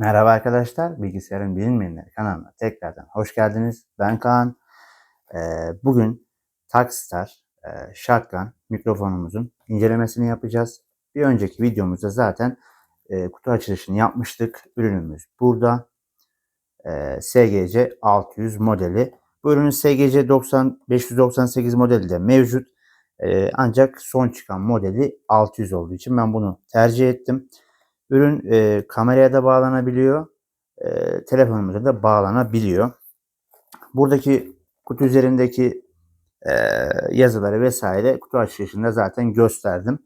Merhaba arkadaşlar, Bilgisayarın Bilinmeyenleri kanalına tekrardan hoş geldiniz. Ben Kaan. Ee, bugün Takstar e, Shotgun mikrofonumuzun incelemesini yapacağız. Bir önceki videomuzda zaten e, kutu açılışını yapmıştık. Ürünümüz burada. E, SGC 600 modeli. Bu ürünün SGC 90 598 modeli de mevcut. E, ancak son çıkan modeli 600 olduğu için ben bunu tercih ettim. Ürün e, kameraya da bağlanabiliyor. E, telefonumuza da bağlanabiliyor. Buradaki kutu üzerindeki e, yazıları vesaire kutu açılışında zaten gösterdim.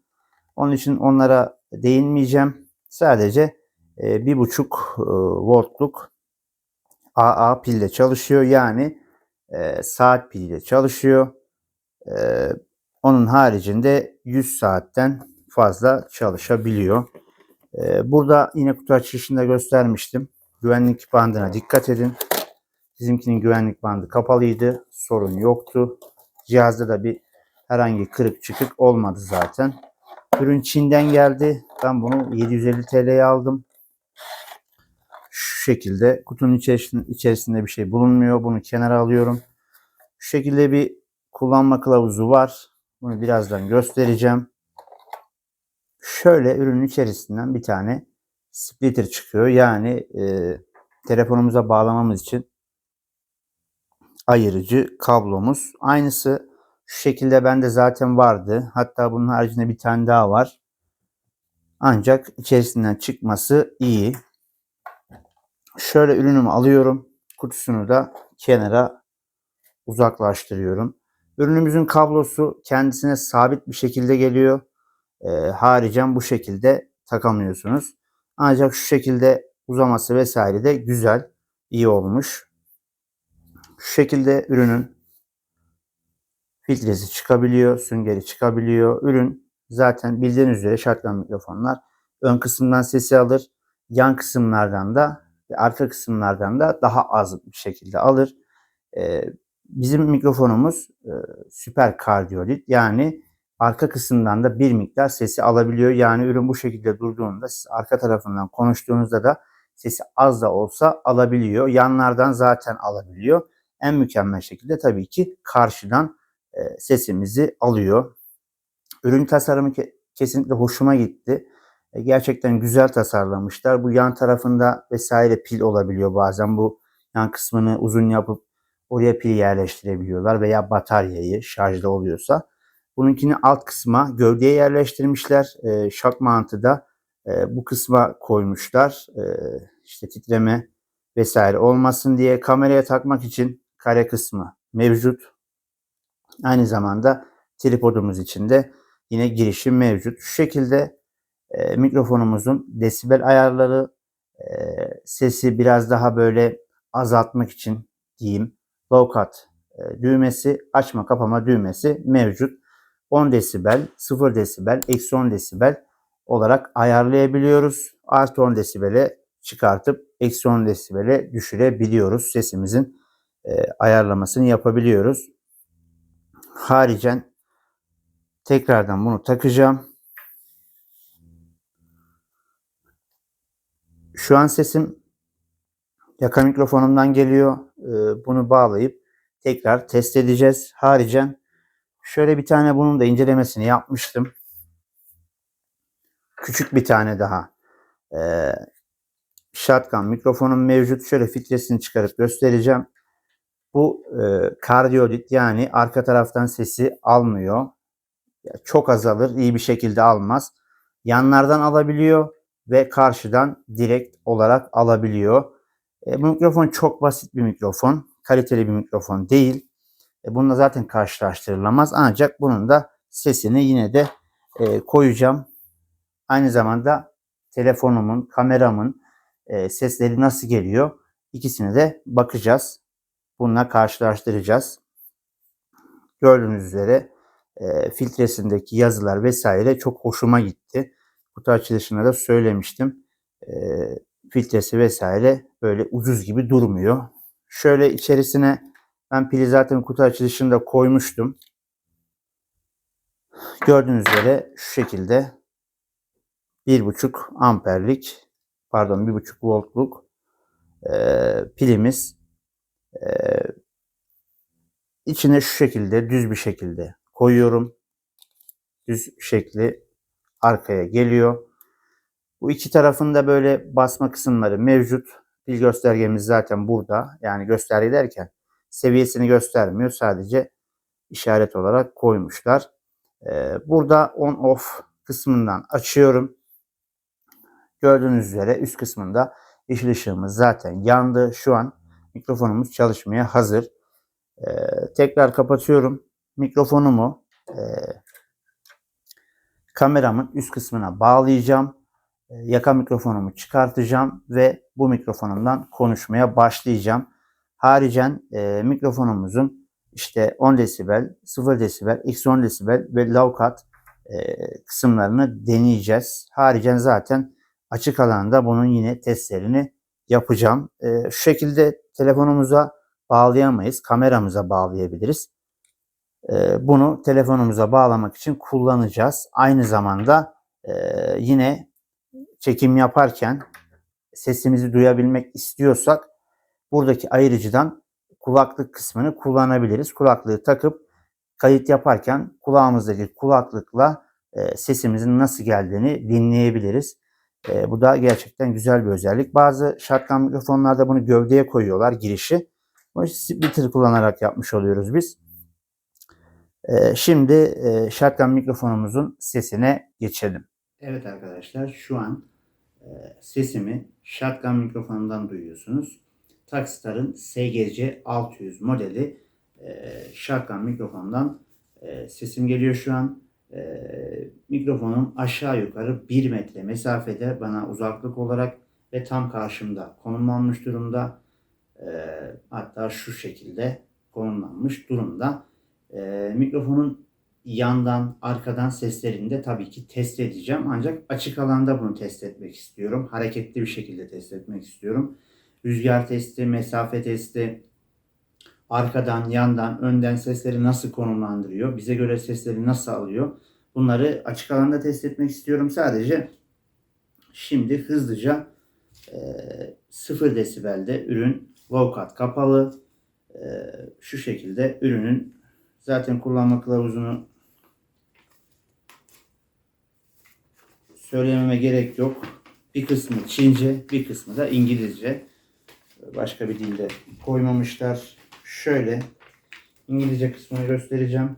Onun için onlara değinmeyeceğim. Sadece e, bir buçuk e, voltluk AA pille çalışıyor. Yani e, saat piliyle çalışıyor. E, onun haricinde 100 saatten fazla çalışabiliyor. Ee, burada yine kutu açılışında göstermiştim. Güvenlik bandına dikkat edin. Bizimkinin güvenlik bandı kapalıydı. Sorun yoktu. Cihazda da bir herhangi kırık çıkık olmadı zaten. Ürün Çin'den geldi. Ben bunu 750 TL'ye aldım. Şu şekilde kutunun içerisinde, içerisinde bir şey bulunmuyor. Bunu kenara alıyorum. Şu şekilde bir kullanma kılavuzu var. Bunu birazdan göstereceğim. Şöyle ürünün içerisinden bir tane splitter çıkıyor. Yani e, telefonumuza bağlamamız için ayırıcı kablomuz. Aynısı şu şekilde bende zaten vardı. Hatta bunun haricinde bir tane daha var. Ancak içerisinden çıkması iyi. Şöyle ürünümü alıyorum. Kutusunu da kenara uzaklaştırıyorum. Ürünümüzün kablosu kendisine sabit bir şekilde geliyor e, haricen bu şekilde takamıyorsunuz. Ancak şu şekilde uzaması vesaire de güzel, iyi olmuş. Şu şekilde ürünün filtresi çıkabiliyor, süngeri çıkabiliyor. Ürün zaten bildiğiniz üzere shotgun mikrofonlar ön kısımdan sesi alır. Yan kısımlardan da ve arka kısımlardan da daha az bir şekilde alır. Ee, bizim mikrofonumuz e, süper kardiyolit yani arka kısımdan da bir miktar sesi alabiliyor. Yani ürün bu şekilde durduğunda siz arka tarafından konuştuğunuzda da sesi az da olsa alabiliyor. Yanlardan zaten alabiliyor. En mükemmel şekilde tabii ki karşıdan e, sesimizi alıyor. Ürün tasarımı kesinlikle hoşuma gitti. E, gerçekten güzel tasarlamışlar. Bu yan tarafında vesaire pil olabiliyor bazen. Bu yan kısmını uzun yapıp oraya pil yerleştirebiliyorlar veya bataryayı şarjda oluyorsa. Bununkini alt kısma gövdeye yerleştirmişler. E, şak mantı da e, bu kısma koymuşlar. E, işte titreme vesaire olmasın diye kameraya takmak için kare kısmı mevcut. Aynı zamanda tripodumuz için de yine girişim mevcut. Şu şekilde e, mikrofonumuzun desibel ayarları e, sesi biraz daha böyle azaltmak için diyeyim low cut e, düğmesi açma kapama düğmesi mevcut. 10 desibel, 0 desibel, eksi 10 desibel olarak ayarlayabiliyoruz. Artı 10 desibele çıkartıp eksi 10 desibele düşürebiliyoruz. Sesimizin e, ayarlamasını yapabiliyoruz. Haricen tekrardan bunu takacağım. Şu an sesim yaka mikrofonumdan geliyor. E, bunu bağlayıp tekrar test edeceğiz. Haricen Şöyle bir tane bunun da incelemesini yapmıştım. Küçük bir tane daha. Ee, shotgun mikrofonum mevcut. Şöyle filtresini çıkarıp göstereceğim. Bu e, kardiyodit yani arka taraftan sesi almıyor. Çok azalır. iyi bir şekilde almaz. Yanlardan alabiliyor ve karşıdan direkt olarak alabiliyor. E, bu mikrofon çok basit bir mikrofon. Kaliteli bir mikrofon değil. E, bununla zaten karşılaştırılamaz. Ancak bunun da sesini yine de e, koyacağım. Aynı zamanda telefonumun, kameramın e, sesleri nasıl geliyor? İkisine de bakacağız. Bununla karşılaştıracağız. Gördüğünüz üzere e, filtresindeki yazılar vesaire çok hoşuma gitti. Kutu açılışında da söylemiştim. E, filtresi vesaire böyle ucuz gibi durmuyor. Şöyle içerisine ben pili zaten kutu açılışında koymuştum. Gördüğünüz üzere şu şekilde 1.5 amperlik pardon 1.5 voltluk e, pilimiz e, içine şu şekilde düz bir şekilde koyuyorum. Düz şekli arkaya geliyor. Bu iki tarafında böyle basma kısımları mevcut. Pil göstergemiz zaten burada. Yani gösterge derken seviyesini göstermiyor. Sadece işaret olarak koymuşlar. Ee, burada on off kısmından açıyorum. Gördüğünüz üzere üst kısmında yeşil ışığımız zaten yandı. Şu an mikrofonumuz çalışmaya hazır. Ee, tekrar kapatıyorum. Mikrofonumu e, kameramın üst kısmına bağlayacağım. E, yaka mikrofonumu çıkartacağım ve bu mikrofonumdan konuşmaya başlayacağım. Haricen e, mikrofonumuzun işte 10 desibel, 0 desibel, eksi 10 desibel ve low cut e, kısımlarını deneyeceğiz. Haricen zaten açık alanda bunun yine testlerini yapacağım. E, şu şekilde telefonumuza bağlayamayız. Kameramıza bağlayabiliriz. E, bunu telefonumuza bağlamak için kullanacağız. Aynı zamanda e, yine çekim yaparken sesimizi duyabilmek istiyorsak buradaki ayırıcıdan kulaklık kısmını kullanabiliriz. Kulaklığı takıp kayıt yaparken kulağımızdaki kulaklıkla e, sesimizin nasıl geldiğini dinleyebiliriz. E, bu da gerçekten güzel bir özellik. Bazı shotgun mikrofonlarda bunu gövdeye koyuyorlar girişi. Bunu splitter kullanarak yapmış oluyoruz biz. E, şimdi e, shotgun mikrofonumuzun sesine geçelim. Evet arkadaşlar şu an sesimi shotgun mikrofonundan duyuyorsunuz. Takstar'ın SGC 600 modeli e, shotgun mikrofondan e, sesim geliyor şu an. E, mikrofonum aşağı yukarı 1 metre mesafede bana uzaklık olarak ve tam karşımda konumlanmış durumda. E, hatta şu şekilde konumlanmış durumda. E, mikrofonun yandan, arkadan seslerini de tabii ki test edeceğim. Ancak açık alanda bunu test etmek istiyorum. Hareketli bir şekilde test etmek istiyorum. Rüzgar testi, mesafe testi, arkadan, yandan, önden sesleri nasıl konumlandırıyor, bize göre sesleri nasıl alıyor. Bunları açık alanda test etmek istiyorum. Sadece şimdi hızlıca e, 0 desibelde ürün low cut kapalı. E, şu şekilde ürünün zaten kullanma kılavuzunu söylememe gerek yok. Bir kısmı Çince, bir kısmı da İngilizce. Başka bir dilde koymamışlar. Şöyle İngilizce kısmını göstereceğim.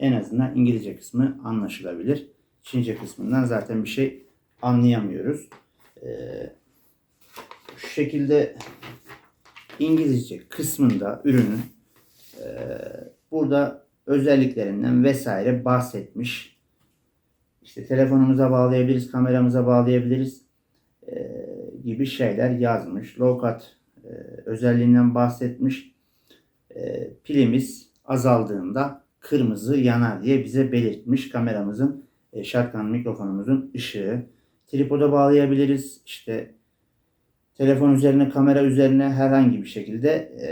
En azından İngilizce kısmı anlaşılabilir. Çince kısmından zaten bir şey anlayamıyoruz. Ee, şu şekilde İngilizce kısmında ürünün e, burada özelliklerinden vesaire bahsetmiş. İşte telefonumuza bağlayabiliriz, kameramıza bağlayabiliriz e, gibi şeyler yazmış. Low cut e, özelliğinden bahsetmiş. E, pilimiz azaldığında kırmızı yanar diye bize belirtmiş. Kameramızın, e, shotgun mikrofonumuzun ışığı. Tripoda bağlayabiliriz. İşte telefon üzerine, kamera üzerine herhangi bir şekilde e,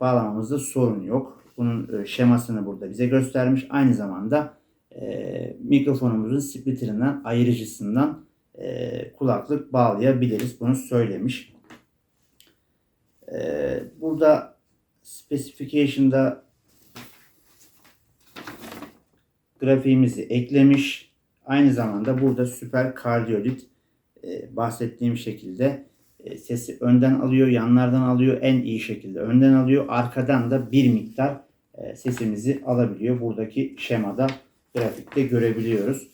bağlamamızda sorun yok. Bunun e, şemasını burada bize göstermiş. Aynı zamanda e, mikrofonumuzun splitterinden, ayırıcısından e, kulaklık bağlayabiliriz. Bunu söylemiş. E, burada specification'da grafiğimizi eklemiş. Aynı zamanda burada süper kardiolit e, bahsettiğim şekilde e, sesi önden alıyor, yanlardan alıyor, en iyi şekilde önden alıyor. Arkadan da bir miktar e, sesimizi alabiliyor. Buradaki şemada grafikte görebiliyoruz.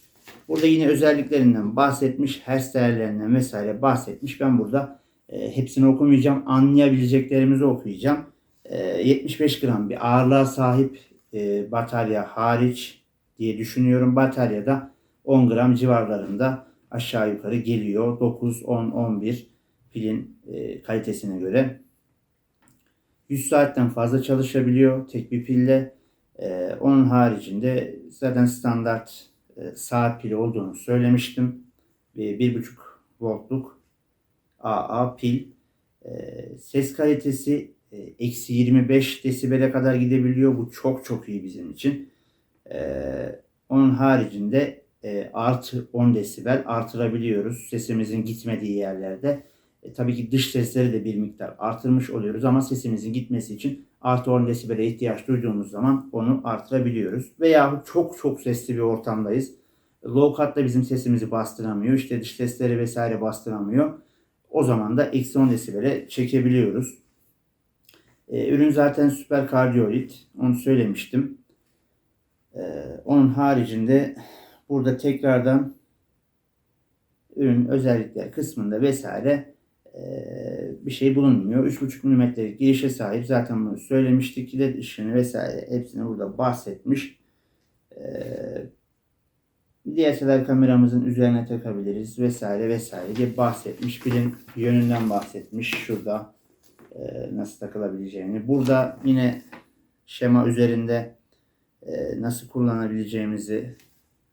Burada yine özelliklerinden bahsetmiş, hertz değerlerinden vesaire bahsetmiş. Ben burada e, hepsini okumayacağım. Anlayabileceklerimizi okuyacağım. E, 75 gram bir ağırlığa sahip e, batarya hariç diye düşünüyorum. Bataryada 10 gram civarlarında aşağı yukarı geliyor. 9, 10, 11 pilin e, kalitesine göre. 100 saatten fazla çalışabiliyor tek bir pille. E, onun haricinde zaten standart saat pili olduğunu söylemiştim. Bir buçuk voltluk AA pil. E, ses kalitesi e, eksi 25 desibele kadar gidebiliyor. Bu çok çok iyi bizim için. Onun haricinde e, artı 10 desibel artırabiliyoruz sesimizin gitmediği yerlerde. E, tabii ki dış sesleri de bir miktar artırmış oluyoruz ama sesimizin gitmesi için artı 10 desibele ihtiyaç duyduğumuz zaman onu artırabiliyoruz. Veya çok çok sesli bir ortamdayız. Low cut da bizim sesimizi bastıramıyor. İşte dış sesleri vesaire bastıramıyor. O zaman da eksi 10 desibele çekebiliyoruz. E, ürün zaten süper kardioid. Onu söylemiştim. E, onun haricinde burada tekrardan ürün özellikler kısmında vesaire e, bir şey bulunmuyor. 3.5 mm'lik girişe sahip. Zaten bunu söylemiştik. LED ışığını vesaire hepsini burada bahsetmiş. E, DSLR kameramızın üzerine takabiliriz vesaire vesaire diye bahsetmiş. Pilin yönünden bahsetmiş. Şurada e, nasıl takılabileceğini. Burada yine şema üzerinde e, nasıl kullanabileceğimizi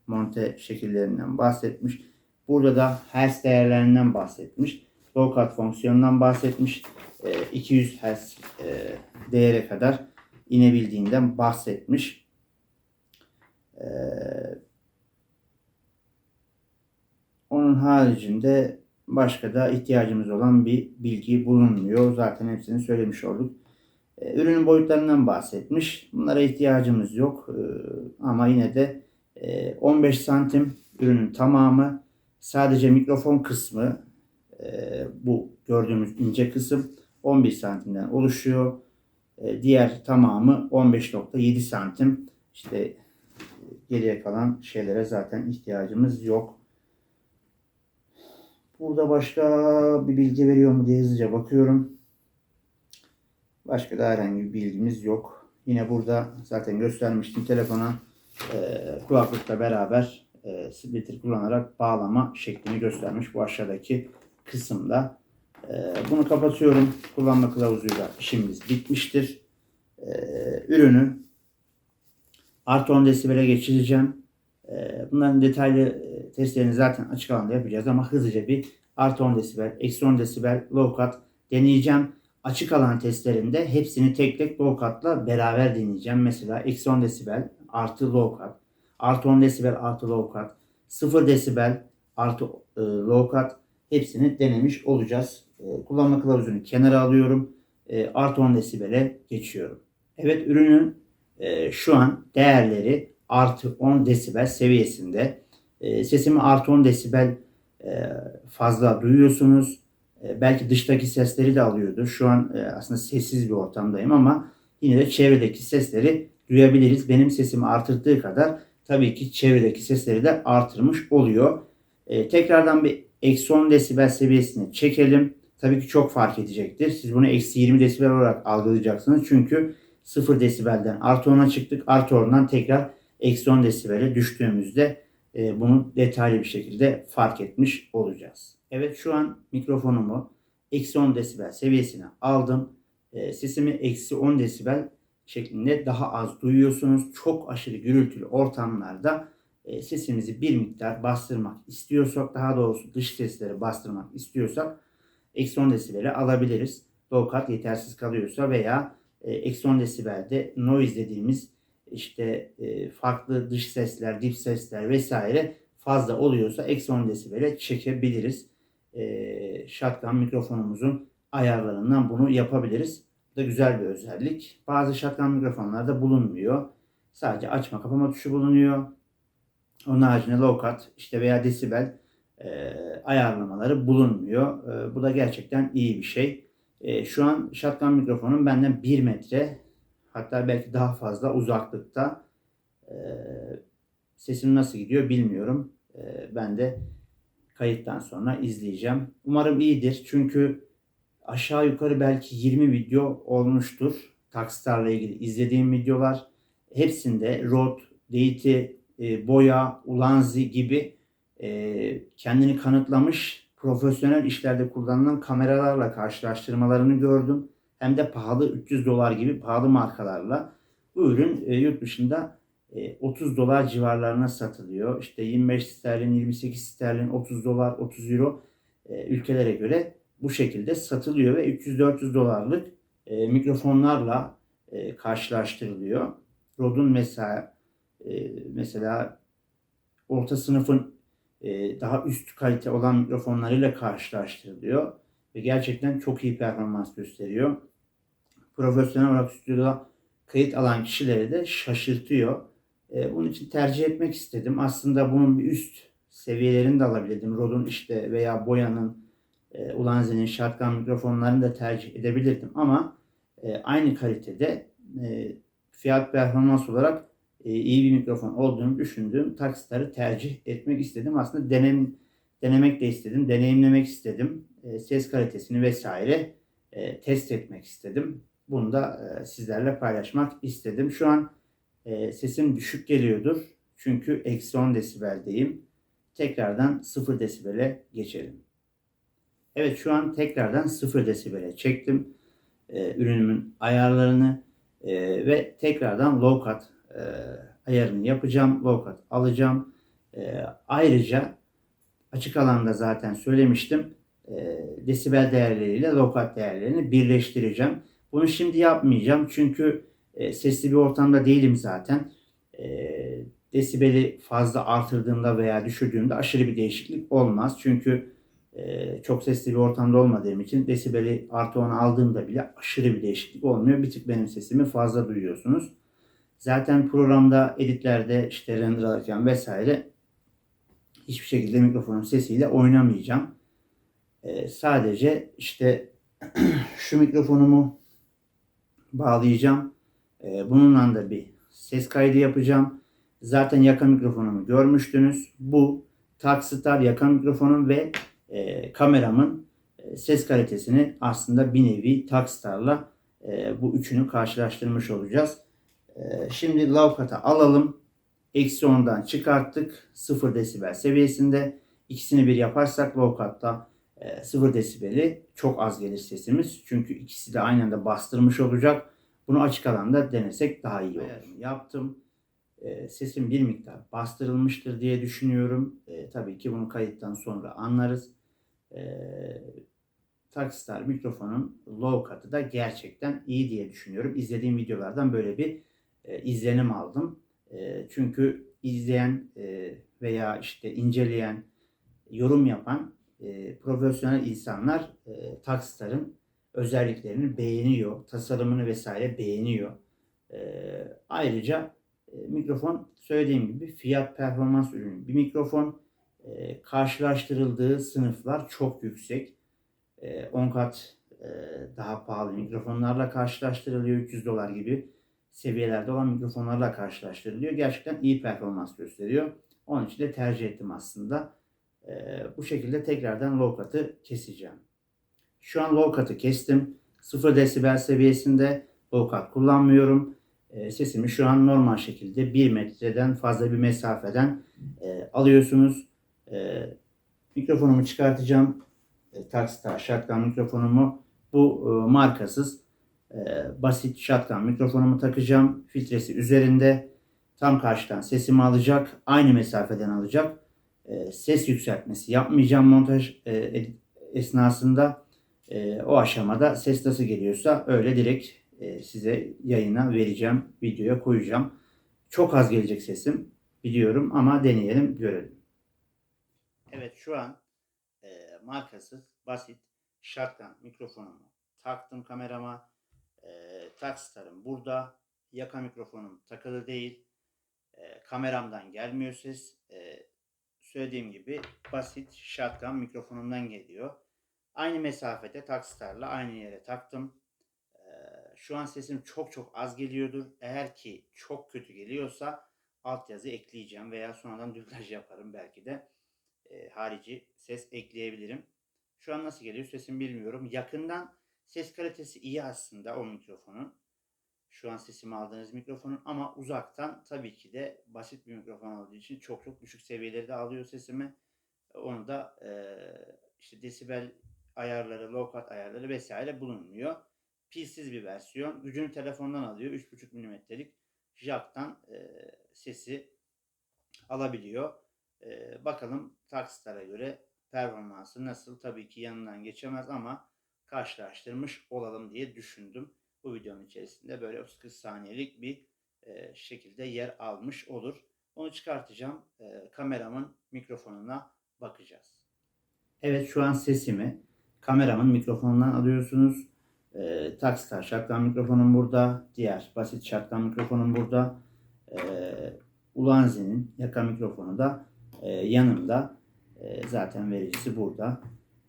monte şekillerinden bahsetmiş. Burada da hertz değerlerinden bahsetmiş. Low cut fonksiyonundan bahsetmiş. E, 200 hertz e, değere kadar inebildiğinden bahsetmiş. E, onun haricinde başka da ihtiyacımız olan bir bilgi bulunmuyor. Zaten hepsini söylemiş olduk. E, ürünün boyutlarından bahsetmiş. Bunlara ihtiyacımız yok. E, ama yine de e, 15 santim ürünün tamamı. Sadece mikrofon kısmı e, bu gördüğümüz ince kısım 11 santimden oluşuyor. E, diğer tamamı 15.7 santim. İşte e, geriye kalan şeylere zaten ihtiyacımız yok. Burada başka bir bilgi veriyor mu diye hızlıca bakıyorum. Başka da herhangi bir bilgimiz yok. Yine burada zaten göstermiştim telefona e, kulaklıkla beraber e, splitter kullanarak bağlama şeklini göstermiş bu aşağıdaki kısımda. E, bunu kapatıyorum. Kullanma kılavuzuyla işimiz bitmiştir. E, ürünü artı 10 desibele geçireceğim. E, bunların detaylı e, testlerini zaten açık alanda yapacağız ama hızlıca bir artı 10 desibel, eksi 10 desibel low cut deneyeceğim. Açık alan testlerinde hepsini tek tek low cut'la beraber deneyeceğim. Mesela eksi 10 desibel artı low cut, artı 10 desibel artı low cut, 0 desibel artı e, low cut hepsini denemiş olacağız. E, kullanma kılavuzunu kenara alıyorum. E, artı 10 desibele geçiyorum. Evet ürünün e, şu an değerleri artı 10 desibel seviyesinde. E, sesimi artı 10 desibel e, fazla duyuyorsunuz. E, belki dıştaki sesleri de alıyordur. Şu an e, aslında sessiz bir ortamdayım ama yine de çevredeki sesleri duyabiliriz. Benim sesimi artırdığı kadar tabii ki çevredeki sesleri de artırmış oluyor. E, tekrardan bir eksi 10 desibel seviyesine çekelim. Tabii ki çok fark edecektir. Siz bunu eksi 20 desibel olarak algılayacaksınız. Çünkü 0 desibelden artı 10'a çıktık. Artı 10'dan tekrar eksi 10 desibele düştüğümüzde e, bunu detaylı bir şekilde fark etmiş olacağız. Evet şu an mikrofonumu eksi 10 desibel seviyesine aldım. E, sesimi eksi 10 desibel şeklinde daha az duyuyorsunuz. Çok aşırı gürültülü ortamlarda sesimizi bir miktar bastırmak istiyorsak, daha doğrusu dış sesleri bastırmak istiyorsak eksi 10 desibele alabiliriz. Low yetersiz kalıyorsa veya e, eksi 10 desibelde noise dediğimiz işte e, farklı dış sesler, dip sesler vesaire fazla oluyorsa eksi 10 desibele çekebiliriz. E, shotgun mikrofonumuzun ayarlarından bunu yapabiliriz. Bu da güzel bir özellik. Bazı shotgun mikrofonlarda bulunmuyor. Sadece açma kapama tuşu bulunuyor. Onun haricinde low cut işte veya desibel e, ayarlamaları bulunmuyor. E, bu da gerçekten iyi bir şey. E, şu an shotgun mikrofonum benden 1 metre hatta belki daha fazla uzaklıkta. E, sesim nasıl gidiyor bilmiyorum. E, ben de kayıttan sonra izleyeceğim. Umarım iyidir çünkü aşağı yukarı belki 20 video olmuştur. Takstar'la ilgili izlediğim videolar. Hepsinde Rode, Deity, e, Boya, Ulanzi gibi e, kendini kanıtlamış profesyonel işlerde kullanılan kameralarla karşılaştırmalarını gördüm. Hem de pahalı 300 dolar gibi pahalı markalarla. Bu ürün e, yurt dışında e, 30 dolar civarlarına satılıyor. İşte 25 sterlin, 28 sterlin, 30 dolar, 30 euro e, ülkelere göre bu şekilde satılıyor ve 300-400 dolarlık e, mikrofonlarla e, karşılaştırılıyor. Rode'un mesela e, mesela orta sınıfın e, daha üst kalite olan mikrofonlarıyla karşılaştırılıyor. Ve gerçekten çok iyi performans gösteriyor. Profesyonel olarak stüdyoda kayıt alan kişileri de şaşırtıyor. E, bunun için tercih etmek istedim. Aslında bunun bir üst seviyelerini de alabilirdim. Rode'un işte veya Boya'nın, e, Ulanzi'nin, Shotgun mikrofonlarını da tercih edebilirdim. Ama e, aynı kalitede e, fiyat performans olarak iyi bir mikrofon olduğunu düşündüğüm Takstar'ı tercih etmek istedim. Aslında denem, denemek de istedim, deneyimlemek istedim. E, ses kalitesini vesaire e, test etmek istedim. Bunu da e, sizlerle paylaşmak istedim. Şu an e, sesim düşük geliyordur. Çünkü eksi 10 desibeldeyim. Tekrardan 0 desibele geçelim. Evet şu an tekrardan 0 desibele çektim. E, ürünümün ayarlarını e, ve tekrardan low cut ayarını yapacağım. Low cut alacağım. E, ayrıca açık alanda zaten söylemiştim. E, desibel değerleriyle low cut değerlerini birleştireceğim. Bunu şimdi yapmayacağım çünkü e, sesli bir ortamda değilim zaten. E, desibeli fazla artırdığımda veya düşürdüğümde aşırı bir değişiklik olmaz. Çünkü e, çok sesli bir ortamda olmadığım için desibeli artı 10 aldığımda bile aşırı bir değişiklik olmuyor. Bir tık benim sesimi fazla duyuyorsunuz. Zaten programda editlerde işte render alırken vesaire hiçbir şekilde mikrofonun sesiyle oynamayacağım. E, sadece işte şu mikrofonumu bağlayacağım. E, bununla da bir ses kaydı yapacağım. Zaten yaka mikrofonumu görmüştünüz. Bu Takstar yaka mikrofonum ve e, kameramın e, ses kalitesini aslında bir nevi Takstar'la e, bu üçünü karşılaştırmış olacağız. E, şimdi Lavkat'a alalım. Eksi 10'dan çıkarttık. 0 desibel seviyesinde. İkisini bir yaparsak Lavkat'ta e, 0 desibeli çok az gelir sesimiz. Çünkü ikisi de aynı anda bastırmış olacak. Bunu açık alanda denesek daha iyi olur. Yaptım. E, sesim bir miktar bastırılmıştır diye düşünüyorum. E, tabii ki bunu kayıttan sonra anlarız. E, Takstar mikrofonun low cut'ı da gerçekten iyi diye düşünüyorum. İzlediğim videolardan böyle bir e, izlenim aldım. E, çünkü izleyen e, veya işte inceleyen, yorum yapan profesyonel insanlar e, özelliklerini beğeniyor, tasarımını vesaire beğeniyor. Ayrıca mikrofon söylediğim gibi fiyat performans ürünü. Bir mikrofon karşılaştırıldığı sınıflar çok yüksek. E, 10 kat daha pahalı mikrofonlarla karşılaştırılıyor. 300 dolar gibi seviyelerde olan mikrofonlarla karşılaştırılıyor. Gerçekten iyi performans gösteriyor. Onun için de tercih ettim aslında. E, bu şekilde tekrardan low cut'ı keseceğim. Şu an low cut'ı kestim. 0 desibel seviyesinde low cut kullanmıyorum. E, sesimi şu an normal şekilde 1 metreden fazla bir mesafeden e, alıyorsunuz. E, mikrofonumu çıkartacağım. E, Takstar Shotgun mikrofonumu. Bu e, markasız e, basit shotgun mikrofonumu takacağım. Filtresi üzerinde. Tam karşıdan sesimi alacak. Aynı mesafeden alacak. E, ses yükseltmesi yapmayacağım montaj e, esnasında. E, o aşamada ses nasıl geliyorsa öyle direkt e, size yayına vereceğim. Videoya koyacağım. Çok az gelecek sesim biliyorum ama deneyelim görelim. Evet şu an e, markasız basit shotgun mikrofonumu taktım kamerama. E, Takstar'ım burada. Yaka mikrofonum takılı değil. E, kameramdan gelmiyor ses. E, söylediğim gibi basit shotgun mikrofonumdan geliyor. Aynı mesafede Takstar'la aynı yere taktım. Ee, şu an sesim çok çok az geliyordur. Eğer ki çok kötü geliyorsa altyazı ekleyeceğim veya sonradan dublaj yaparım belki de. E, harici ses ekleyebilirim. Şu an nasıl geliyor sesim bilmiyorum. Yakından ses kalitesi iyi aslında o mikrofonun. Şu an sesimi aldığınız mikrofonun ama uzaktan tabii ki de basit bir mikrofon olduğu için çok çok düşük seviyelerde alıyor sesimi. Onu da e, işte desibel ayarları, low cut ayarları vesaire bulunmuyor. Pilsiz bir versiyon. Gücünü telefondan alıyor. 3.5 mm'lik jack'tan e, sesi alabiliyor. E, bakalım Takstar'a göre performansı nasıl? Tabii ki yanından geçemez ama karşılaştırmış olalım diye düşündüm. Bu videonun içerisinde böyle 30 saniyelik bir e, şekilde yer almış olur. Onu çıkartacağım. Ee, kameramın mikrofonuna bakacağız. Evet şu an sesimi kameramın mikrofonundan alıyorsunuz. Ee, Takstar şartlan mikrofonum burada. Diğer basit şartlan mikrofonum burada. Ee, Ulanzi'nin yaka mikrofonu da e, yanımda. E, zaten vericisi burada.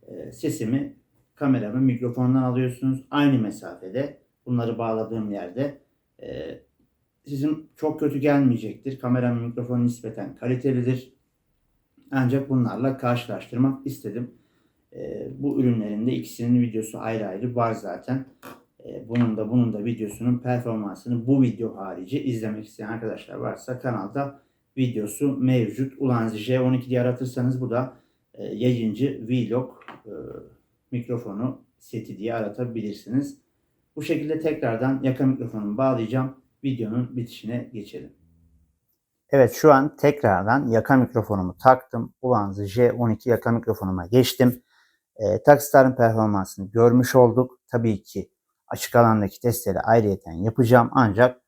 E, sesimi kameramın mikrofonundan alıyorsunuz. Aynı mesafede bunları bağladığım yerde e, sesim çok kötü gelmeyecektir. Kameramın mikrofonu nispeten kalitelidir. Ancak bunlarla karşılaştırmak istedim. E, bu ürünlerin de ikisinin videosu ayrı ayrı var zaten. E, bunun da bunun da videosunun performansını bu video harici izlemek isteyen arkadaşlar varsa kanalda videosu mevcut. Ulanzi J12 diye aratırsanız bu da e, yayıncı vlog e, mikrofonu seti diye aratabilirsiniz. Bu şekilde tekrardan yaka mikrofonumu bağlayacağım. Videonun bitişine geçelim. Evet şu an tekrardan yaka mikrofonumu taktım. Ulanzi J12 yaka mikrofonuma geçtim. E, Takstar'ın performansını görmüş olduk. Tabii ki açık alandaki testleri ayrıyeten yapacağım. Ancak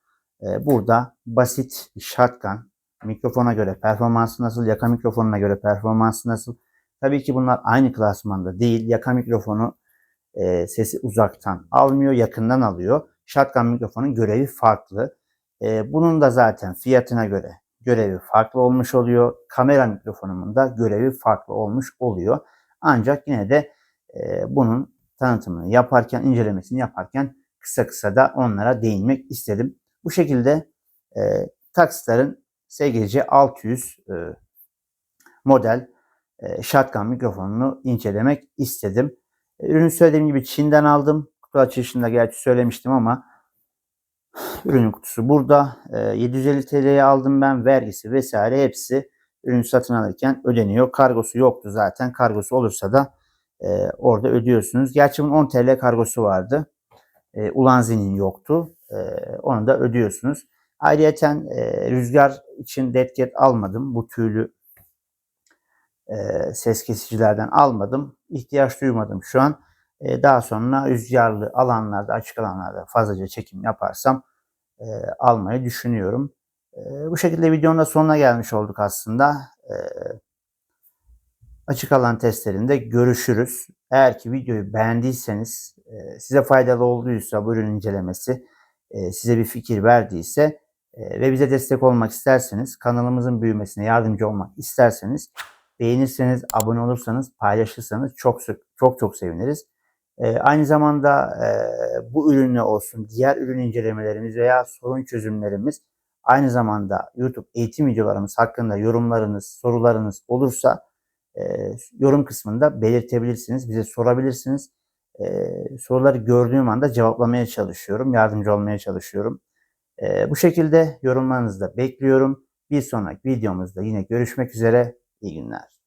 e, burada basit shotgun mikrofona göre performansı nasıl, yaka mikrofonuna göre performansı nasıl? Tabii ki bunlar aynı klasmanda değil. Yaka mikrofonu e, sesi uzaktan almıyor, yakından alıyor. Shotgun mikrofonun görevi farklı. E, bunun da zaten fiyatına göre görevi farklı olmuş oluyor. Kamera mikrofonumun da görevi farklı olmuş oluyor. Ancak yine de e, bunun tanıtımını yaparken, incelemesini yaparken kısa kısa da onlara değinmek istedim. Bu şekilde e, Takstar'ın SGC 600 e, model e, shotgun mikrofonunu incelemek istedim. E, ürünü söylediğim gibi Çin'den aldım. Kutu açılışında gerçi söylemiştim ama ürünün kutusu burada. E, 750 TL'ye aldım ben. Vergisi vesaire hepsi ürün satın alırken ödeniyor. Kargosu yoktu zaten. Kargosu olursa da e, orada ödüyorsunuz. Gerçi bunun 10 TL kargosu vardı. E, Ulanzi'nin yoktu. E, onu da ödüyorsunuz. E, rüzgar için deadcat almadım. Bu tüylü e, ses kesicilerden almadım. İhtiyaç duymadım şu an. E, daha sonra rüzgarlı alanlarda, açık alanlarda fazlaca çekim yaparsam e, almayı düşünüyorum. E, bu şekilde videonun da sonuna gelmiş olduk aslında. E, açık alan testlerinde görüşürüz. Eğer ki videoyu beğendiyseniz, e, size faydalı olduysa bu ürün incelemesi, e, size bir fikir verdiyse e, ve bize destek olmak isterseniz, kanalımızın büyümesine yardımcı olmak isterseniz, beğenirseniz, abone olursanız, paylaşırsanız çok çok çok seviniriz. E, aynı zamanda e, bu ürünle olsun, diğer ürün incelemelerimiz veya sorun çözümlerimiz, aynı zamanda YouTube eğitim videolarımız hakkında yorumlarınız, sorularınız olursa e, yorum kısmında belirtebilirsiniz, bize sorabilirsiniz. E, soruları gördüğüm anda cevaplamaya çalışıyorum, yardımcı olmaya çalışıyorum. E, bu şekilde yorumlarınızı da bekliyorum. Bir sonraki videomuzda yine görüşmek üzere. İyi günler.